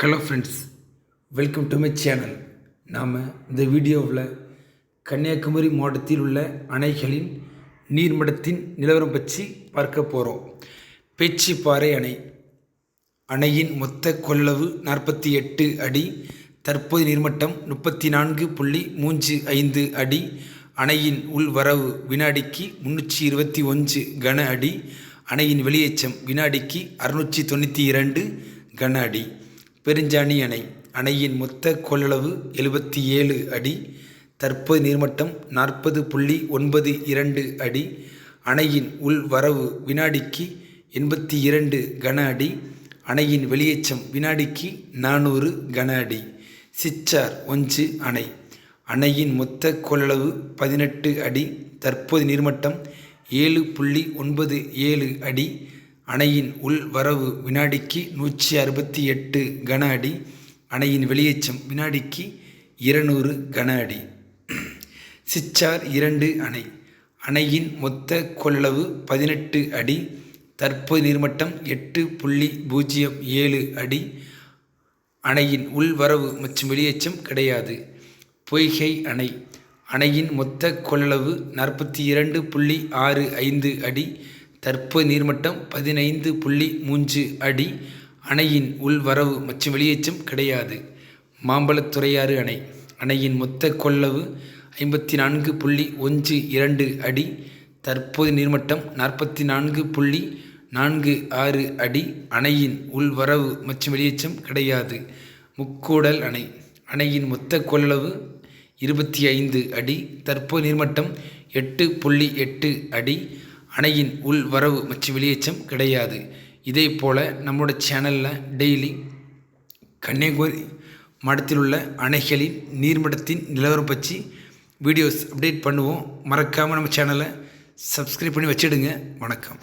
Hello friends welcome to my channel நாம் இந்த வீடியோவில் கன்னியாகுமரி மாவட்டத்தில் உள்ள அணைகளின் நீர்மட்டத்தின் நிலவரம் பற்றி பார்க்க போகிறோம் பேச்சிப்பாறை அணை. அணையின் மொத்த கொள்ளளவு நாற்பத்தி எட்டு அடி தற்போது நீர்மட்டம் முப்பத்தி நான்கு புள்ளி மூன்று ஐந்து அடி அணையின் உள்வரவு வினாடிக்கு முன்னூற்றி இருபத்தி ஒன்று கன அடி அணையின் வெளியேச்சம் வினாடிக்கு அறுநூற்றி தொண்ணூற்றி இரண்டு கன அடி. பெருஞ்சாணி அணை. அணையின் மொத்த கொள்ளளவு எழுபத்தி ஏழு அடி. தற்போது நீர்மட்டம் நாற்பது புள்ளி ஒன்பது இரண்டு அடி. அணையின் உள் வரவு வினாடிக்கு எண்பத்தி இரண்டு கன அடி. அணையின் வெளியேச்சம் வினாடிக்கு நானூறு கன அடி. சிச்சார் ஒன்று அணை. அணையின் மொத்த கொள்ளளவு பதினெட்டு அடி. தற்போது நீர்மட்டம் ஏழு புள்ளி ஒன்பது ஏழு அடி. அணையின் உள் வரவு வினாடிக்கு நூற்றி அறுபத்தி எட்டு கன அடி அணையின் வெளியேச்சம் வினாடிக்கு இருநூறு கன அடி. சிச்சார் இரண்டு அணை அணையின் மொத்த கொள்ளளவு பதினெட்டு அடி தற்போது நீர்மட்டம் எட்டு புள்ளி பூஜ்ஜியம் ஏழு அடி. அணையின் உள்வரவு மற்றும் வெளியேச்சம் கிடையாது. பொய்கை அணை அணையின் மொத்த கொள்ளளவு நாற்பத்தி இரண்டு புள்ளி ஆறு ஐந்து அடி தற்போது நீர்மட்டம் பதினைந்து புள்ளி மூன்று அடி. அணையின் உள்வரவு மற்றும் வெளியேச்சம் கிடையாது. மாம்பழத்துறையாறு அணை. அணையின் மொத்த கொள்ளவு ஐம்பத்தி நான்கு புள்ளி ஒன்று இரண்டு அடி. தற்போது நீர்மட்டம் நாற்பத்தி நான்கு புள்ளி நான்கு ஆறு அடி. அணையின் உள்வரவு மற்றும் வெளியேச்சம் கிடையாது. முக்கூடல் அணை. அணையின் மொத்த கொள்ளளவு இருபத்தி ஐந்து அடி. தற்போது நீர்மட்டம் எட்டு புள்ளி எட்டு அடி. அணையின் உள் வரவு மற்றும் வெளியேச்சம் கிடையாது. இதே போல் நம்மளோட சேனலில் டெய்லி கன்னியாகுமரி மடத்தில் உள்ள அணைகளின் நீர்மட்டத்தின் நிலவரம் பற்றி வீடியோஸ் அப்டேட் பண்ணுவோம். மறக்காமல் நம்ம சேனலை சப்ஸ்கிரைப் பண்ணி வச்சிடுங்க. வணக்கம்.